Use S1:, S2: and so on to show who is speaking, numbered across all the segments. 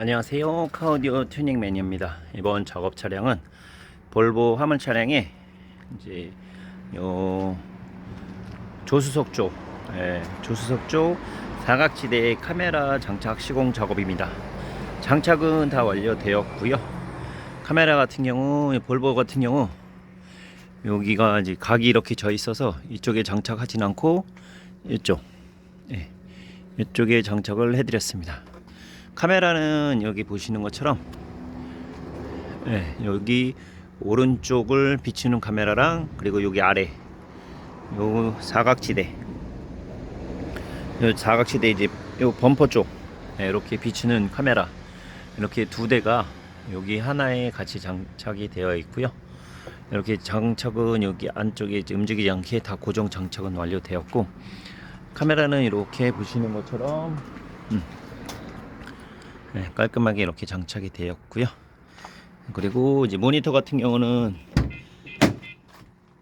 S1: 안녕하세요. 카우디오 튜닝 매니아입니다. 이번 작업 차량은 볼보 화물 차량에 이제 요 조수석 쪽 예, 조수석 쪽 사각지대 카메라 장착 시공 작업입니다. 장착은 다 완료되었고요. 카메라 같은 경우 볼보 같은 경우 여기가 이제 각이 이렇게 져 있어서 이쪽에 장착하진 않고 이쪽 예, 이쪽에 장착을 해드렸습니다 카메라는 여기 보시는 것처럼 예, 여기 오른쪽을 비추는 카메라랑 그리고 여기 아래 요 사각지대 요 사각지대 이제 요 범퍼 쪽 예, 이렇게 비추는 카메라 이렇게 두 대가 여기 하나에 같이 장착이 되어 있고요. 이렇게 장착은 여기 안쪽에 움직이지 않게 다 고정 장착은 완료되었고 카메라는 이렇게 보시는 것처럼 음, 네, 깔끔하게 이렇게 장착이 되었고요. 그리고 이제 모니터 같은 경우는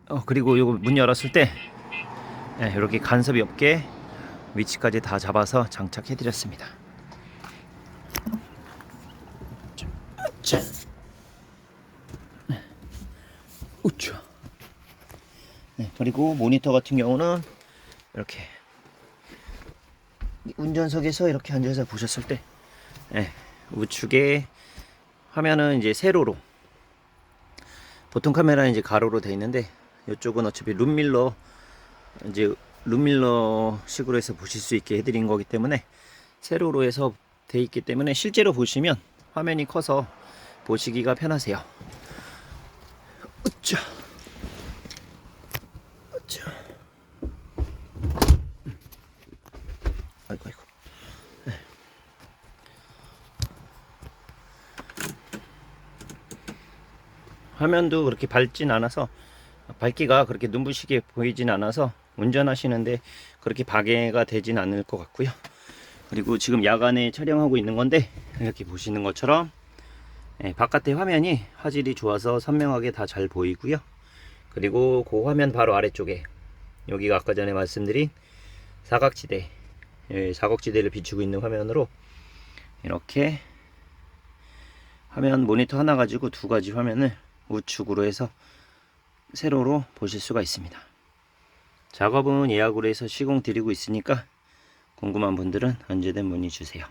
S1: 어 그리고 요거 문 열었을 때 네, 이렇게 간섭이 없게 위치까지 다 잡아서 장착해 드렸습니다. 자, 네. 우쭈. 네, 그리고 모니터 같은 경우는 이렇게 운전석에서 이렇게 앉아서 보셨을 때 예, 우측에 화면은 이제 세로로 보통 카메라는 이제 가로로 돼 있는데 이쪽은 어차피 룸밀러 이제 룸밀러 식으로 해서 보실 수 있게 해드린 거기 때문에 세로로 해서 돼 있기 때문에 실제로 보시면 화면이 커서 보시기가 편하세요. 으쌰. 으쌰. 아이고 아이고. 화면도 그렇게 밝진 않아서 밝기가 그렇게 눈부시게 보이진 않아서 운전하시는데 그렇게 방해가 되진 않을 것 같고요. 그리고 지금 야간에 촬영하고 있는 건데 이렇게 보시는 것처럼 예, 바깥의 화면이 화질이 좋아서 선명하게 다 잘 보이고요. 그리고 그 화면 바로 아래쪽에 여기가 아까 전에 말씀드린 사각지대 예, 사각지대를 비추고 있는 화면으로 이렇게 화면 모니터 하나 가지고 두 가지 화면을 우측으로 해서 세로로 보실 수가 있습니다. 작업은 예약으로 해서 시공 드리고 있으니까 궁금한 분들은 언제든 문의 주세요.